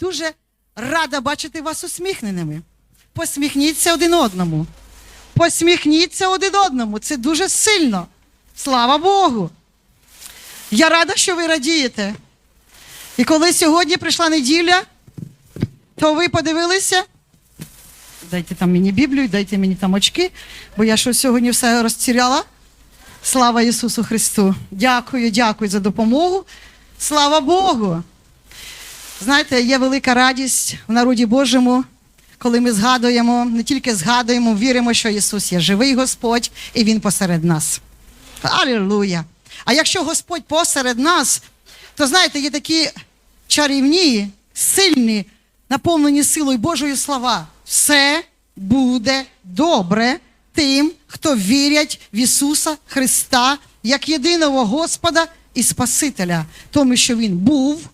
дуже рада бачити вас усміхненими. Посміхніться один одному. Посміхніться один одному. Це дуже сильно. Слава Богу. Я рада, що ви радієте. І коли сьогодні прийшла неділя, то ви подивилися. Дайте там мені Біблію, дайте мені там очки, бо я що сьогодні все розтіряла. Слава Ісусу Христу! Дякую, дякую за допомогу. Слава Богу! Знаєте, є велика радість в народі Божому, коли ми згадуємо, не тільки згадуємо, віримо, що Ісус є живий Господь і Він посеред нас. Алілуя! А якщо Господь посеред нас, то знаєте, є такі чарівні, сильні, наповнені силою Божої слова. Все буде добре тим, хто вірять в Ісуса Христа як єдиного Господа і Спасителя, тому що Він був,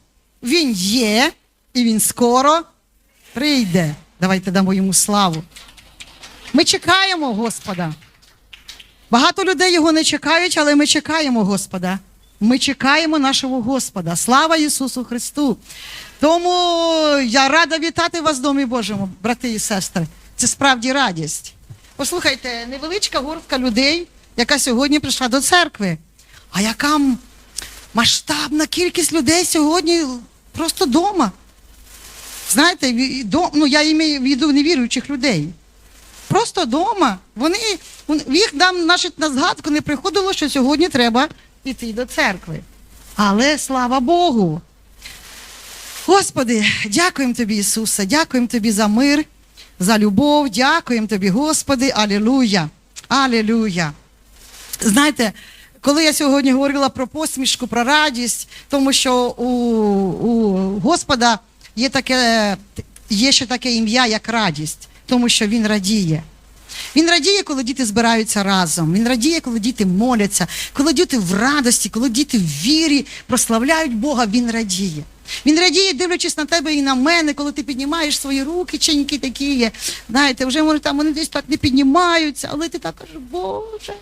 Він є і Він скоро прийде. Давайте дамо йому славу. Ми чекаємо Господа. Багато людей його не чекають, але ми чекаємо Господа. Ми чекаємо нашого Господа. Слава Ісусу Христу! Тому я рада вітати вас в Домі Божому, брати і сестри. Це справді радість. Послухайте, невеличка горстка людей, яка сьогодні прийшла до церкви. А яка масштабна кількість людей сьогодні просто вдома. Знаєте, ну, я імею в виду невіруючих людей. Просто вдома. Вони, їх нам значить, на згадку не приходило, що сьогодні треба йти до церкви. Але слава Богу. Господи, дякуємо Тобі, Ісусе, дякуємо Тобі за мир, за любов, дякуємо Тобі, Господи, Алілуя. Алілуя. Знаєте, коли я сьогодні говорила про посмішку, про радість, тому що у, у Господа є, таке, є ще таке ім'я, як радість, тому що Він радіє. Він радіє, коли діти збираються разом. Він радіє, коли діти моляться, коли діти в радості, коли діти в вірі прославляють Бога, він радіє. Він радіє, дивлячись на тебе і на мене, коли ти піднімаєш свої руки, ченькі такі є. Знаєте, вже може там вони десь так не піднімаються, але ти так кажеш, Боже,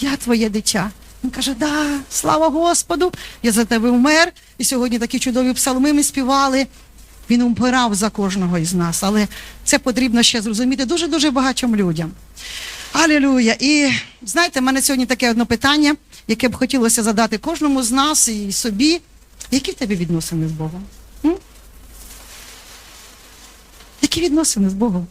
я твоє дитя. Він каже, да, слава Господу, я за тебе вмер. І сьогодні такі чудові псалми ми співали. Він умирав за кожного із нас, але це потрібно ще зрозуміти дуже-дуже багатьом людям. Алілуя! І знаєте, в мене сьогодні таке одне питання, яке б хотілося задати кожному з нас і собі. Які в тебе відносини з Богом? М? Які відносини з Богом?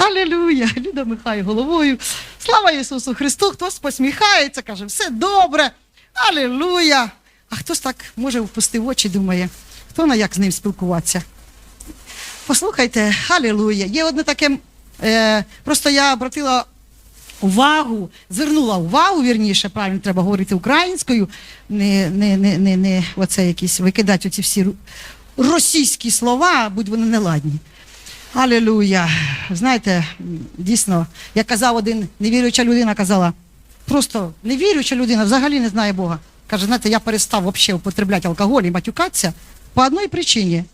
Алілуя! Люда михає головою. Слава Ісусу Христу! Хтось посміхається, каже, все добре. Алілуя! А хтось так може впустив очі, думає, хто на як з ним спілкуватися? Послухайте, алілуя. Є одне таке, е, просто я обратила увагу, звернула увагу, вірніше, правильно треба говорити українською, не, не, не, не, не оце якісь викидати оці всі російські слова, будь вони неладні. Алілуя. Знаєте, дійсно, як казав один невіруюча людина, казала, просто невіруюча людина взагалі не знає Бога. Каже, знаєте, я перестав взагалі употребляти алкоголь і матюкатися по одній причині,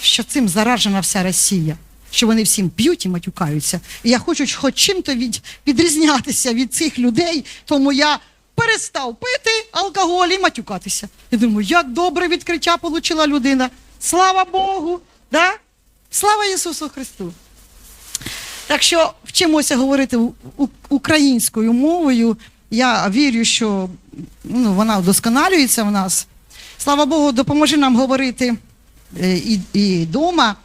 що цим заражена вся Росія, що вони всім п'ють і матюкаються. І я хочу хоч чим-то від, відрізнятися від цих людей, тому я перестав пити алкоголь і матюкатися. Я думаю, як добре відкриття отримала людина. Слава Богу! Да? Слава Ісусу Христу! Так що вчимося говорити українською мовою. Я вірю, що ну, вона вдосконалюється в нас. Слава Богу, допоможи нам говорити е, і, і вдома.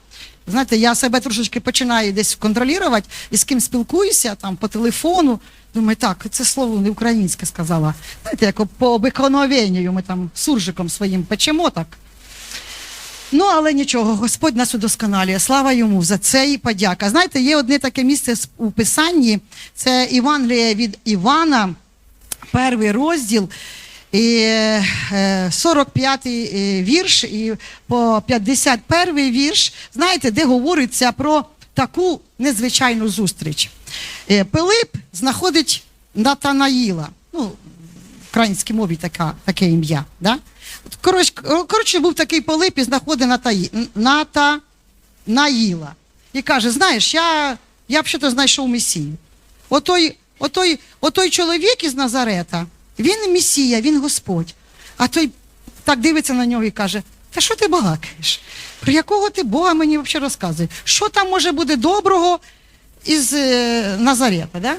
Знаєте, я себе трошечки починаю десь контролювати і з ким спілкуюся там по телефону. Думаю, так, це слово не українське сказала. Знаєте, як по обикновенню ми там суржиком своїм печемо так. Ну, але нічого, Господь нас удосконалює. Слава йому за це і подяка. Знаєте, є одне таке місце у Писанні, це Івангеліє від Івана, перший розділ. І е, 45-й е, вірш і по 51-й вірш, знаєте, де говориться про таку незвичайну зустріч. Е, Пилип знаходить Натанаїла. Ну, в українській мові така, таке ім'я. Да? От, Коротше, коротше, був такий Пилип і знаходить Натаї- Натанаїла. І каже: знаєш, я, я взагалі знайшов Месію. Отой, отой, отой чоловік із Назарета, він Месія, він Господь. А той так дивиться на нього і каже: Та що ти балакаєш? Про якого ти Бога мені взагалі розказуєш? Що там може бути доброго із е, Назарета? Да?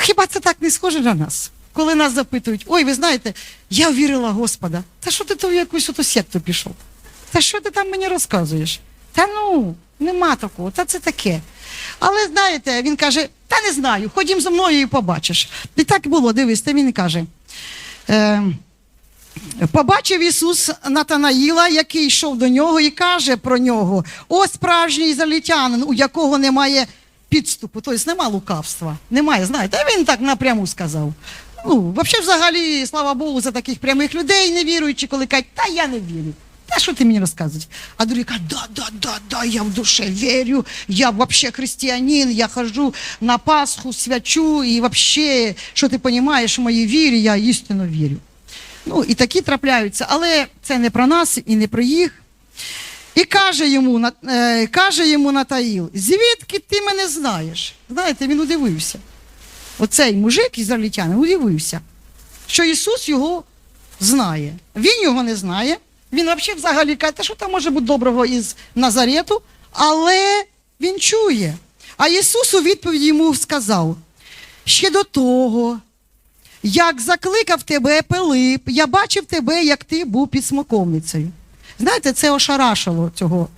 Хіба це так не схоже на нас? Коли нас запитують, ой, ви знаєте, я вірила Господа. Та що ти то в якусь ото секту пішов? Та що ти там мені розказуєш? Та ну, нема такого, та це таке. Але знаєте, він каже: та не знаю, ходім зі мною і побачиш. І так було, дивись, та він каже. Е, Побачив Ісус Натанаїла, який йшов до нього, і каже про нього: ось справжній ізраїльтянин, у якого немає підступу, тобто немає лукавства. Немає, знаєте, він так напряму сказав. Ну, взагалі, взагалі, слава Богу, за таких прямих людей не віруючи, коли кажуть, та я не вірю. Та що ти мені розказуєш? А другий каже, да, да, да, да, я в душе вірю, я взагалі християнин, я хожу на Пасху, свячу, і взагалі, що ти розумієш, в моїй вірі, я істинно вірю. Ну, і такі трапляються, але це не про нас і не про їх. І каже йому, е, каже йому Натаїл, звідки ти мене знаєш? Знаєте, він удивився. Оцей мужик ізраїльтянин удивився, що Ісус його знає. Він його не знає. Він взагалі взагалі каже, що там може бути доброго із Назарету, але він чує. А Ісус у відповідь йому сказав: ще до того, як закликав тебе Пилип, я бачив тебе, як ти був під смоковницею. Знаєте, це ошарашило цього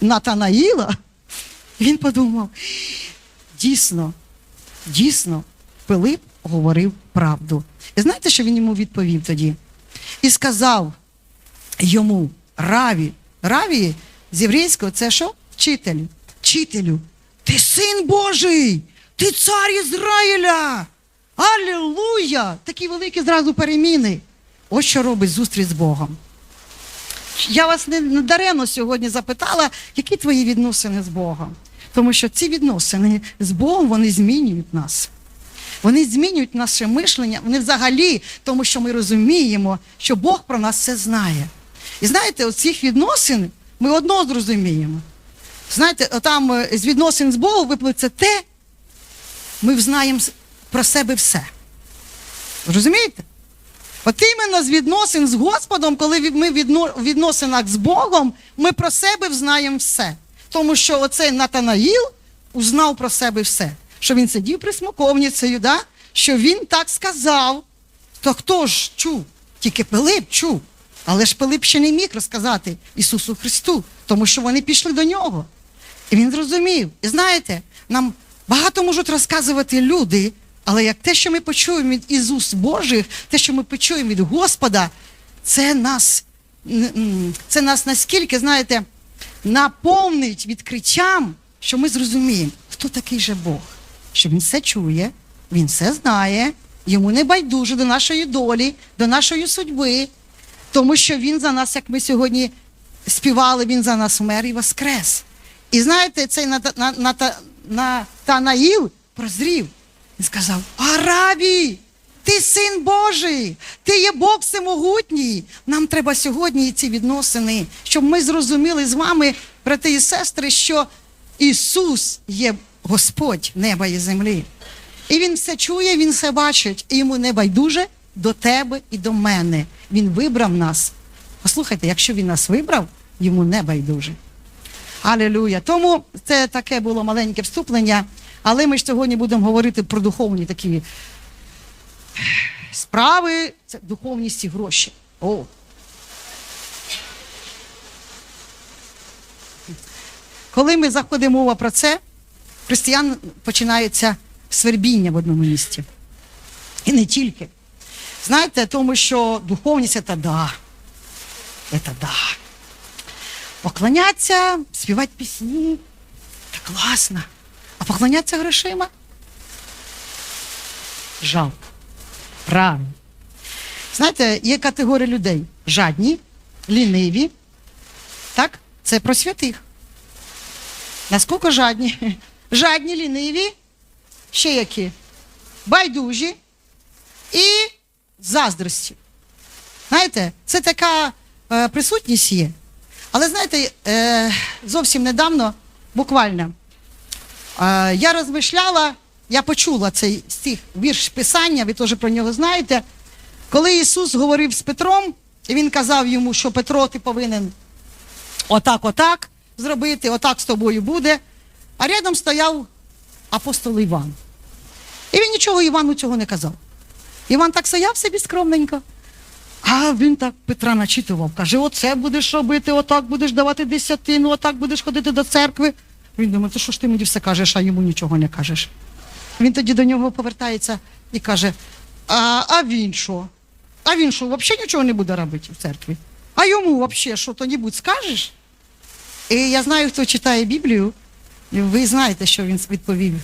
Натанаїла. Він подумав: дійсно, дійсно, Пилип говорив правду. І знаєте, що він йому відповів тоді? І сказав йому Раві, Раві з єврейського це що? Вчителю. Вчителю, ти син Божий, ти цар Ізраїля. Алілуя! Такі великі зразу переміни. Ось що робить зустріч з Богом. Я вас не даремно сьогодні запитала, які твої відносини з Богом. Тому що ці відносини з Богом вони змінюють нас. Вони змінюють наше мишлення, вони взагалі, тому що ми розуміємо, що Бог про нас все знає. І знаєте, от цих відносин ми одно зрозуміємо. Знаєте, там е, з відносин з Богом виплиться те, ми взнаємо про себе все. Розумієте? От іменно з відносин з Господом, коли ми в відносинах з Богом, ми про себе взнаємо все. Тому що оцей Натанаїл узнав про себе все. Що він сидів при смоковницею, да? що він так сказав. То хто ж чув? Тільки Пилип чув. Але ж Пилип ще не міг розказати Ісусу Христу, тому що вони пішли до нього. І він зрозумів. І знаєте, нам багато можуть розказувати люди, але як те, що ми почуємо від із уст Божих, те, що ми почуємо від Господа, це нас, це нас наскільки, знаєте, наповнить відкриттям, що ми зрозуміємо, хто такий же Бог, що він все чує, він все знає, йому не байдуже до нашої долі, до нашої судьби, тому що він за нас, як ми сьогодні співали, він за нас вмер і воскрес. І знаєте, цей Ната- На- Ната- Натанаїл прозрів і сказав: Арабій, ти син Божий, ти є Бог всемогутній. Нам треба сьогодні ці відносини, щоб ми зрозуміли з вами, брати і сестри, що Ісус є Господь неба і землі. І Він все чує, Він все бачить, і йому не байдуже до тебе і до мене. Він вибрав нас. Послухайте, якщо він нас вибрав, йому не байдуже. Алілуя. Тому це таке було маленьке вступлення, але ми ж сьогодні будемо говорити про духовні такі справи, це духовність і гроші. О. Коли ми заходимо мова про це, християн починається свербіння в одному місці. І не тільки. Знаєте, тому що духовність це да. Це да. Поклоняться, співати пісні. Та класно. А поклонятися грошима? Жалко. Правильно. Знаєте, є категорія людей жадні, ліниві. Так? Це про святих. Наскільки жадні? Жадні, ліниві, ще які? Байдужі і заздрості. Знаєте, це така е, присутність є. Але знаєте, е, зовсім недавно, буквально, е, я розмишляла, я почула цей стих, вірш Писання, ви теж про нього знаєте. Коли Ісус говорив з Петром, І він казав йому, що Петро, ти повинен отак, отак зробити, отак з тобою буде. А рядом стояв апостол Іван. І він нічого Івану цього не казав. Іван так стояв собі скромненько. А він так Петра начитував. Каже: оце будеш робити, отак будеш давати десятину, отак будеш ходити до церкви. Він думає, то що ж ти мені все кажеш, а йому нічого не кажеш. Він тоді до нього повертається і каже: А, а він що? А він що, взагалі нічого не буде робити в церкві? А йому взагалі що то-небудь скажеш? І я знаю, хто читає Біблію, ви знаєте, що він відповів.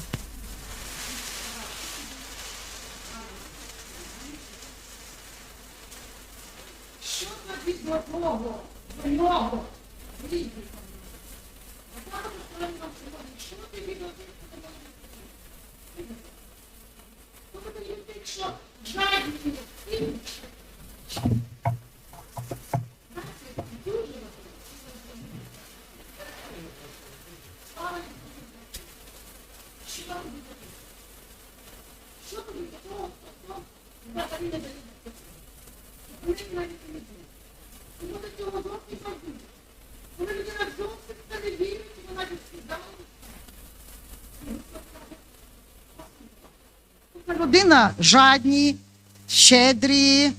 Що тобі до того, до нього? Що тобі до що жадні? Що тобі до того, хто брата не дає? Вони навіть не знають. Тому до цього зовсім забудуть. Коли людина зовсім в це не вірить, і вона відповідає. Людина жадні, щедрі,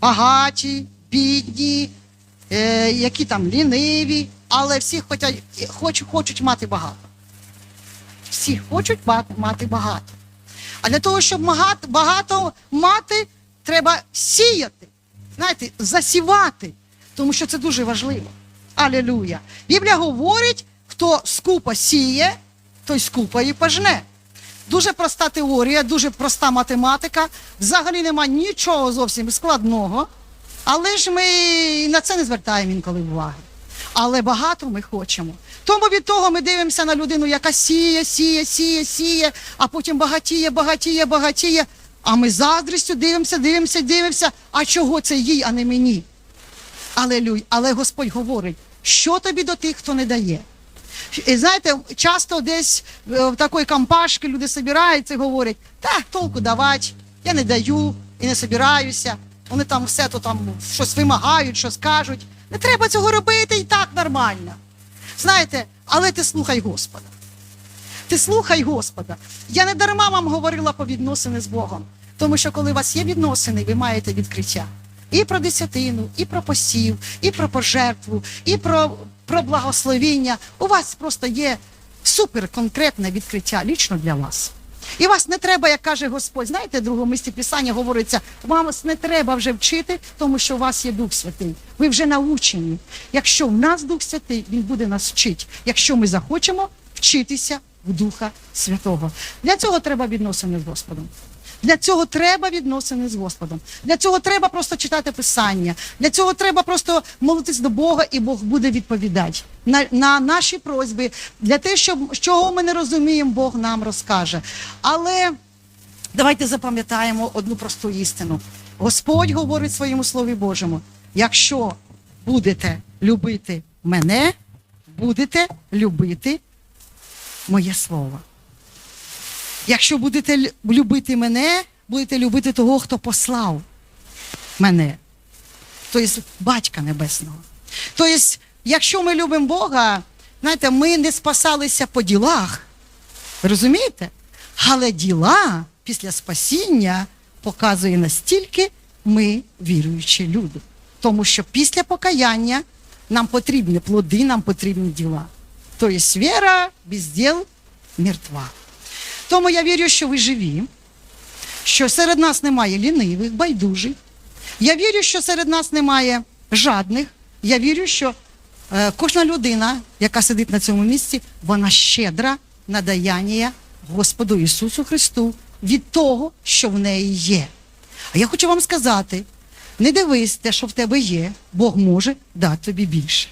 багаті, бідні, е, які там ліниві, але всі хочуть, хоч, хочуть мати багато. Всі хочуть мати багато. А для того, щоб багато мати, треба сіяти, знаєте, засівати, тому що це дуже важливо. Алілуя. Біблія говорить, хто скупо сіє, той скупо і пожне. Дуже проста теорія, дуже проста математика. Взагалі нема нічого зовсім складного. Але ж ми на це не звертаємо інколи уваги. Але багато ми хочемо. Тому від того ми дивимося на людину, яка сіє, сіє, сіє, сіє, а потім багатіє, багатіє, багатіє. А ми заздрістю дивимося, дивимося, дивимося. А чого це їй, а не мені? Алелюй. Але Господь говорить, що тобі до тих, хто не дає. І знаєте, часто десь е, в такої компашки люди збираються і говорять, так, толку давати, я не даю і не собираюся. Вони там все то там щось вимагають, щось кажуть. Не треба цього робити і так нормально. Знаєте, але ти слухай Господа. Ти слухай Господа. Я не дарма вам говорила про відносини з Богом. Тому що коли у вас є відносини, ви маєте відкриття. І про десятину, і про посів, і про пожертву, і про, про благословіння. У вас просто є супер конкретне відкриття лічно для вас. І вас не треба, як каже Господь, знаєте, в другому місці Писання говориться, вам не треба вже вчити, тому що у вас є Дух Святий. Ви вже научені. Якщо в нас Дух Святий, Він буде нас вчити. Якщо ми захочемо вчитися в Духа Святого. Для цього треба відносини з Господом. Для цього треба відносини з Господом. Для цього треба просто читати Писання. Для цього треба просто молитись до Бога, і Бог буде відповідати на, на наші просьби. Для те, щоб чого ми не розуміємо, Бог нам розкаже. Але давайте запам'ятаємо одну просту істину. Господь говорить своєму Слові Божому: якщо будете любити мене, будете любити моє слово. Якщо будете любити мене, будете любити того, хто послав мене, тобто Батька Небесного. Тобто, якщо ми любимо Бога, знаєте, ми не спасалися по ділах. Розумієте? Але діла після спасіння показує настільки ми віруючі люди. Тому що після покаяння нам потрібні плоди, нам потрібні діла. Тобто віра без діл мертва. Тому я вірю, що ви живі, що серед нас немає лінивих, байдужих. Я вірю, що серед нас немає жадних. Я вірю, що е, кожна людина, яка сидить на цьому місці, вона щедра на Господу Ісусу Христу від того, що в неї є. А я хочу вам сказати: не дивись те, що в тебе є, Бог може дати тобі більше.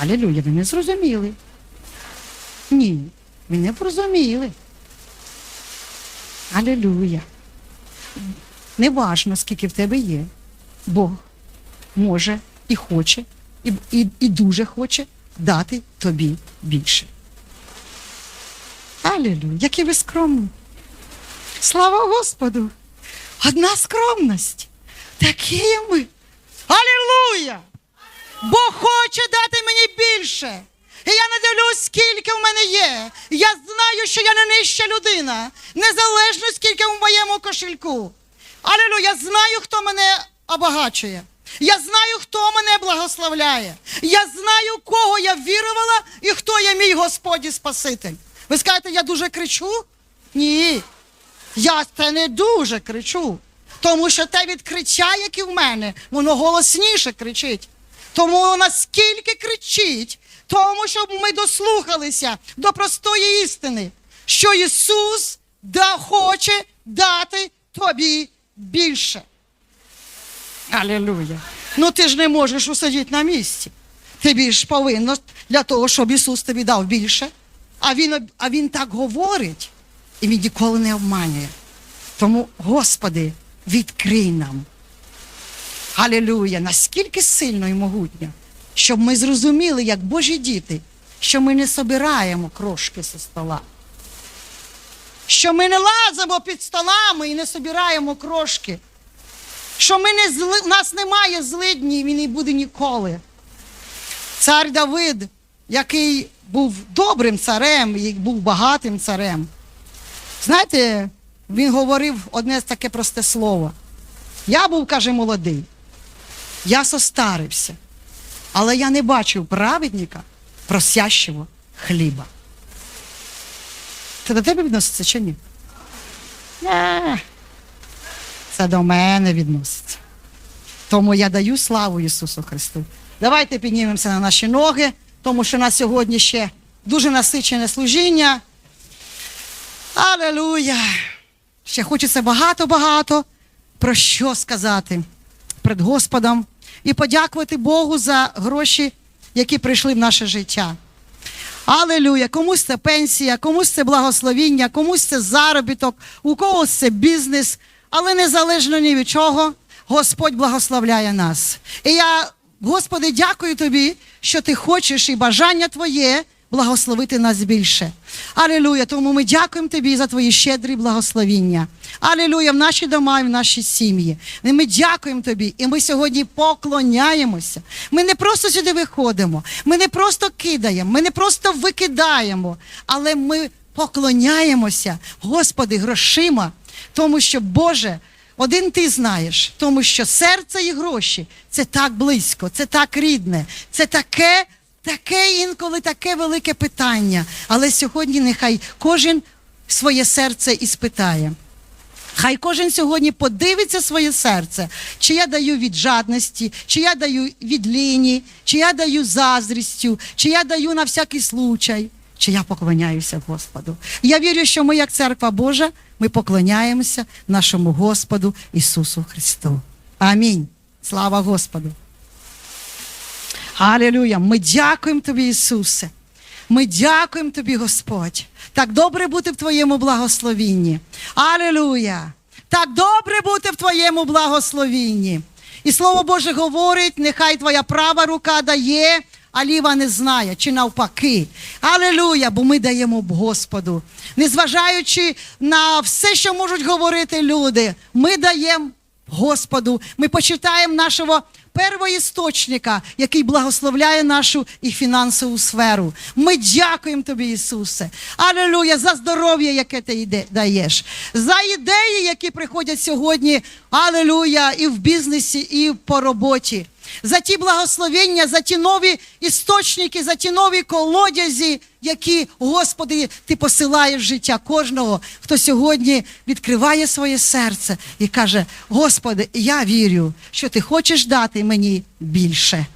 Алілюя, ви не зрозуміли. Ні, ви не порозуміли. Алілюя. Неважно, скільки в тебе є. Бог може і хоче, і, і, і дуже хоче дати тобі більше. Алілюя, які ви скромні. Слава Господу! Одна скромність. Такі ми. Алілуя! Бог хоче дати мені більше. І я не дивлюсь, скільки в мене є. Я знаю, що я не нижча людина, незалежно скільки в моєму кошельку. Алілуя, я знаю, хто мене обагачує. Я знаю, хто мене благословляє. Я знаю, кого я вірувала і хто є мій Господь і Спаситель. Ви скажете, я дуже кричу? Ні. Я це не дуже кричу. Тому що те відкриття, яке в мене, воно голосніше кричить. Тому наскільки кричить, тому щоб ми дослухалися до простої істини, що Ісус да хоче дати тобі більше. Алілуя. Ну ти ж не можеш усидіти на місці. Тобі ж повинно для того, щоб Ісус тобі дав більше. А Він, а він так говорить, і він ніколи не обманює. Тому, Господи, відкрий нам. Алілуя! Наскільки сильно і могутньо, щоб ми зрозуміли, як Божі діти, що ми не собираємо крошки зі стола. Що ми не лазимо під столами і не собираємо крошки. Що ми не зли... у нас немає злидні, і він не буде ніколи. Цар Давид, який був добрим царем і був багатим царем. Знаєте, він говорив одне таке просте слово. Я був, каже, молодий, я состарився, але я не бачив праведника просящого хліба. Це до тебе відноситься чи ні? Не. Це до мене відноситься. Тому я даю славу Ісусу Христу. Давайте піднімемося на наші ноги, тому що на сьогодні ще дуже насичене служіння. Алелуя! Ще хочеться багато-багато про що сказати перед Господом і подякувати Богу за гроші, які прийшли в наше життя. Алелюя! Комусь це пенсія, комусь це благословіння, комусь це заробіток, у когось це бізнес, але незалежно ні від чого, Господь благословляє нас. І я, Господи, дякую Тобі, що Ти хочеш і бажання Твоє благословити нас більше. Алілуя! Тому ми дякуємо Тобі за Твої щедрі благословіння. Алілуя! В наші дома і в наші сім'ї. І ми дякуємо Тобі. І ми сьогодні поклоняємося. Ми не просто сюди виходимо, ми не просто кидаємо, ми не просто викидаємо, але ми поклоняємося, Господи, грошима, тому що Боже. Один ти знаєш, тому що серце і гроші це так близько, це так рідне, це таке, таке інколи таке велике питання. Але сьогодні нехай кожен своє серце і спитає. Хай кожен сьогодні подивиться своє серце, чи я даю від жадності, чи я даю від ліні, чи я даю заздрістю, чи я даю на всякий случай, чи я поклоняюся Господу. Я вірю, що ми, як церква Божа, ми поклоняємося нашому Господу Ісусу Христу. Амінь. Слава Господу. Алілюя. Ми дякуємо Тобі, Ісусе. Ми дякуємо Тобі, Господь. Так добре бути в Твоєму благословінні. Алілуя! Так добре бути в Твоєму благословінні. І Слово Боже говорить, нехай Твоя права рука дає, а ліва не знає, чи навпаки. Алілуя, бо ми даємо Господу. Незважаючи на все, що можуть говорити люди, ми даємо Господу. Ми почитаємо нашого первоісточника, який благословляє нашу і фінансову сферу. Ми дякуємо тобі, Ісусе. Алілуя, за здоров'я, яке ти даєш, за ідеї, які приходять сьогодні. Алілуя, і в бізнесі, і по роботі. За ті благословення, за ті нові істочники, за ті нові колодязі, які, Господи, Ти посилаєш в життя кожного, хто сьогодні відкриває своє серце і каже: Господи, я вірю, що Ти хочеш дати мені більше.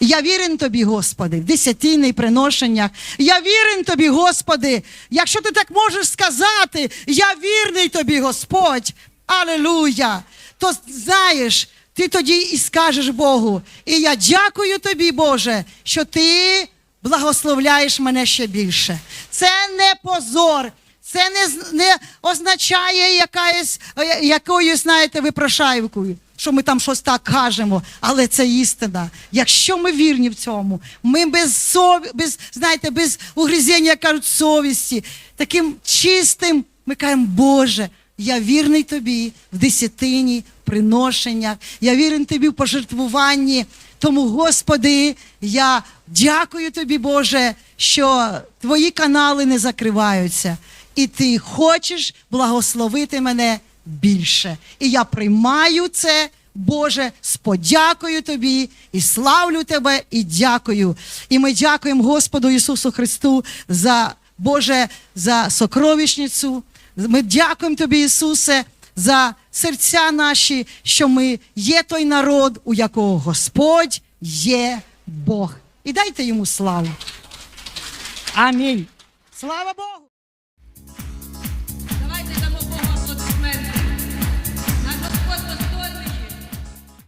Я вірен тобі, Господи, в десятинних приношеннях. Я вірен тобі, Господи. Якщо ти так можеш сказати, я вірний тобі, Господь. Алілуя! То знаєш, ти тоді і скажеш Богу. І я дякую тобі, Боже, що ти благословляєш мене ще більше. Це не позор. Це не, не означає якась, е, якоюсь, знаєте, випрошайкою, що ми там щось так кажемо, але це істина. Якщо ми вірні в цьому, ми без сов... без, знаєте, без угризення, як кажуть, совісті, таким чистим, ми кажемо, Боже, я вірний тобі в десятині приношеннях, я вірен тобі в пожертвуванні. Тому, Господи, я дякую тобі, Боже, що твої канали не закриваються, і ти хочеш благословити мене більше. І я приймаю це. Боже, з подякою тобі і славлю тебе, і дякую. І ми дякуємо Господу Ісусу Христу за Боже, за сокровищницю. Ми дякуємо тобі, Ісусе, за серця наші, що ми є той народ, у якого Господь є Бог. І дайте йому славу. Амінь. Слава Богу!